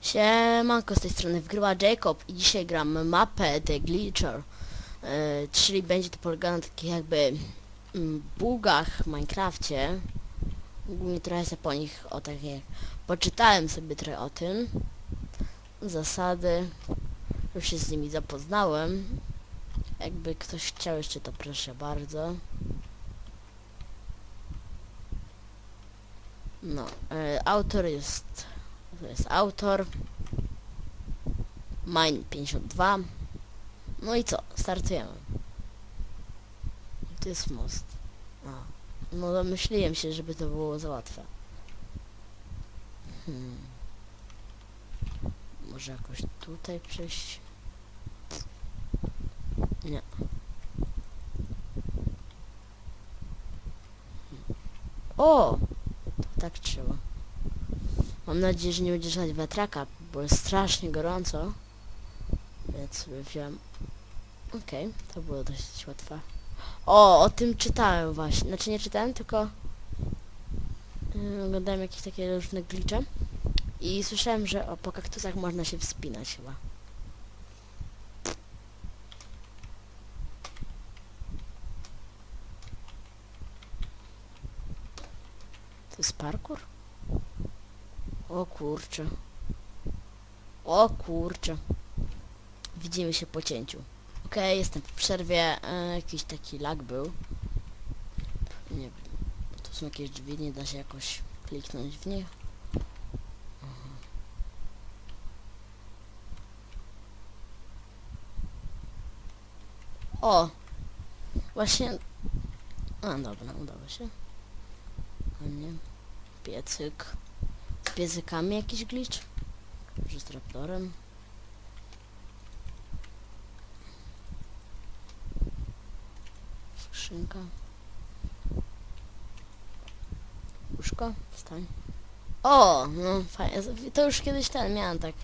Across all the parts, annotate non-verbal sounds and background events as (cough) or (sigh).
Siemanko, z tej strony wgrywa Jacob i dzisiaj gram mapę The Glitcher, e, czyli będzie to polegało na takich jakby mm, bugach w Minecrafcie. Głównie trochę sobie po nich o takie, poczytałem sobie trochę o tym, zasady, już się z nimi zapoznałem. Jakby ktoś chciał jeszcze to proszę bardzo. No, e, autor jest, to jest autor. Mine 52. No i co? Startujemy. To jest most. A. No domyśliłem się, żeby to było za łatwe. Hmm. Może jakoś tutaj przejść? Nie. O! Tak trzeba. Mam nadzieję, że nie będziesz żadać wiatraka, bo jest strasznie gorąco. Więc sobie wziąłem... Okej, to było dość łatwe. O, o tym czytałem właśnie. Znaczy nie czytałem, tylko... Yy, oglądałem jakieś takie różne glicze. I słyszałem, że o, po kaktusach można się wspinać chyba. To jest parkour? O kurczę. O kurczę. Widzimy się po cięciu. Okej, jestem po przerwie. E, jakiś taki lag był. Nie wiem. Tu są jakieś drzwi, nie da się jakoś kliknąć w nie. Aha. O! Właśnie... A, dobra, udało się. A nie. Piecyk. Z piezykami jakiś glitch? Może z raptorem? Skrzynka. Łóżko? Wstań. O, no fajnie. To już kiedyś ten miałem tak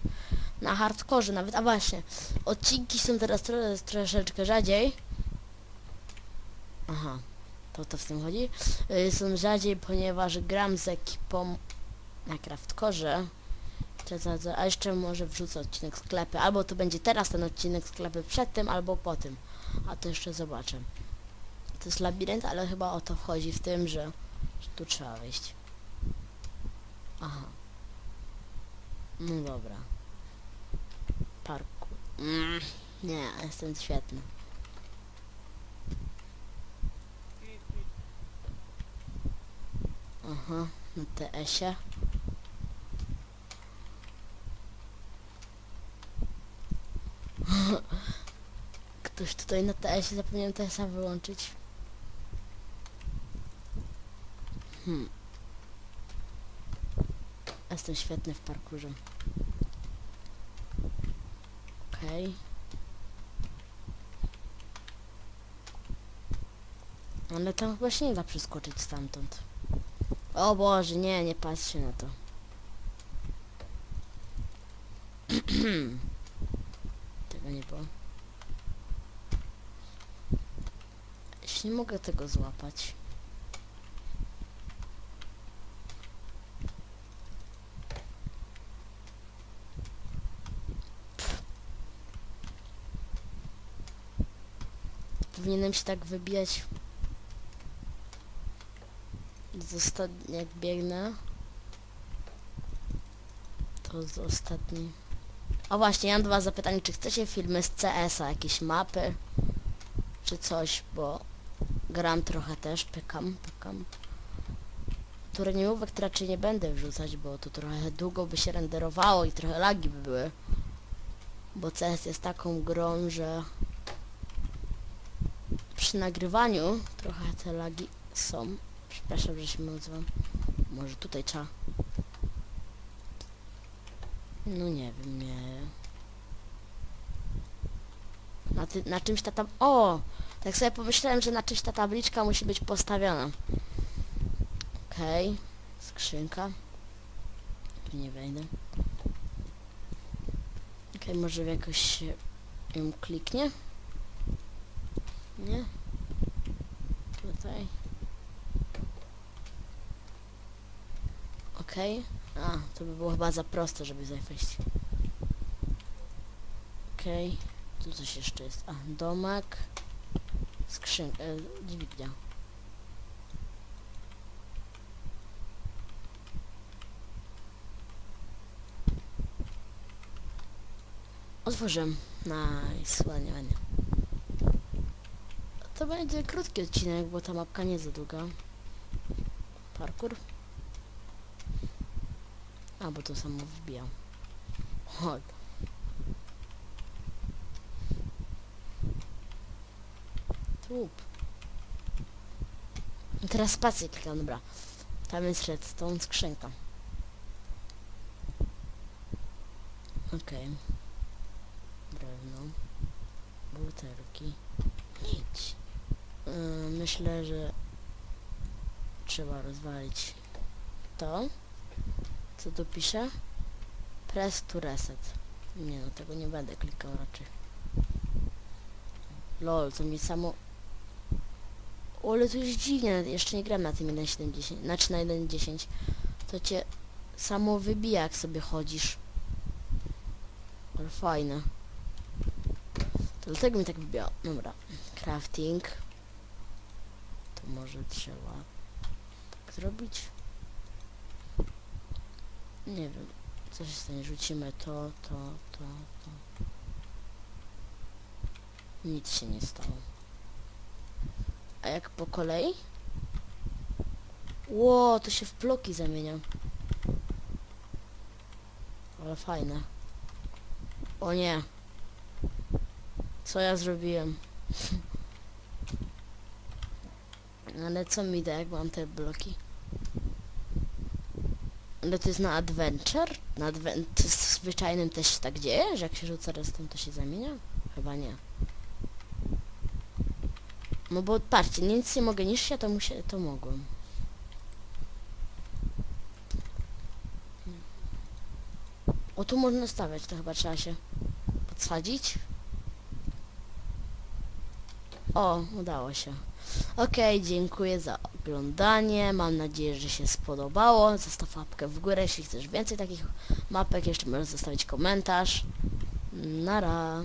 na hardkorze nawet. A właśnie, odcinki są teraz tro troszeczkę rzadziej. To to w tym chodzi. Y, są rzadziej, ponieważ gram z ekipą na za- A jeszcze może wrzucę odcinek sklepy. Albo to będzie teraz ten odcinek sklepy przed tym, albo po tym. A to jeszcze zobaczę. To jest labirynt, ale chyba o to wchodzi w tym, że, że tu trzeba wejść. Aha. No dobra. Parku. Mm, nie, jestem świetny. Aha, na TS-ie. (laughs) Ktoś tutaj na TS-ie zapomniałem TS-a wyłączyć. Hmm. Jestem świetny w parkurze. Okej. Ale tam się nie da przeskoczyć stamtąd. O Boże, nie, nie patrzcie na to. (clears throat) Tego nie było. Jeśli nie mogę tego złapać. Powinienem się tak wybijać z ostatni, jak biegnę to z ostatni. O właśnie, ja mam dwa zapytania, czy chcecie filmy z CS-a, jakieś mapy czy coś, bo gram trochę też, pykam, pykam. Turniejówek raczej nie będę wrzucać, bo to trochę długo by się renderowało i trochę lagi by były. Bo CS jest taką grą, że przy nagrywaniu trochę te lagi są. Przepraszam, że się nazywam. Może tutaj trzeba. No nie wiem, nie. Na, ty, na czymś ta tab... O! Tak sobie pomyślałem, że na czymś ta tabliczka musi być postawiona. Okej. Okay. Skrzynka. Tu nie wejdę. Okej, okay, może jakoś się ją kliknie. Nie? Tutaj. Okej. A, to by było chyba za proste, żeby zajść. Okej. Tu coś jeszcze jest. A, domek. Skrzynka. E, dźwignia. Otworzyłem. Nice, ładnie, ładnie. To będzie krótki odcinek, bo ta mapka nie za długa. Parkour. A, bo to samo wbijam. Chodź. Tup. I Teraz spację klikam, dobra. Tam jest redstone skrzynka. Okej. Drewno. Butelki. Nic. Yy, myślę, że trzeba rozwalić to. Co tu pisze? Press to reset. Nie no, tego nie będę klikał raczej. Lol, to mi samo... O, ale to jest dziwnie, jeszcze nie gram na tym 1.7.10, znaczy na 1.10. To cię samo wybija, jak sobie chodzisz. Ale fajne. To dlatego mi tak wybija. Dobra. Crafting. To może trzeba tak zrobić. Nie wiem. Co się stanie? Rzucimy to, to, to, to. Nic się nie stało. A jak po kolei? Ło, to się w bloki zamienia. Ale fajne. O nie. Co ja zrobiłem? (laughs) Ale co mi da, jak mam te bloki? Ale to jest na adventure? Na adven to jest w zwyczajnym też się tak dzieje, że jak się rzuca restem, to się zamienia? Chyba nie. No bo patrzcie, nic nie mogę niż się, to muszę, to mogłem. O, tu można stawiać, to chyba trzeba się podsadzić. O, udało się. Okej, dziękuję za oglądanie. Mam nadzieję, że się spodobało. Zostaw łapkę w górę, jeśli chcesz więcej takich mapek. Jeszcze możesz zostawić komentarz. Nara.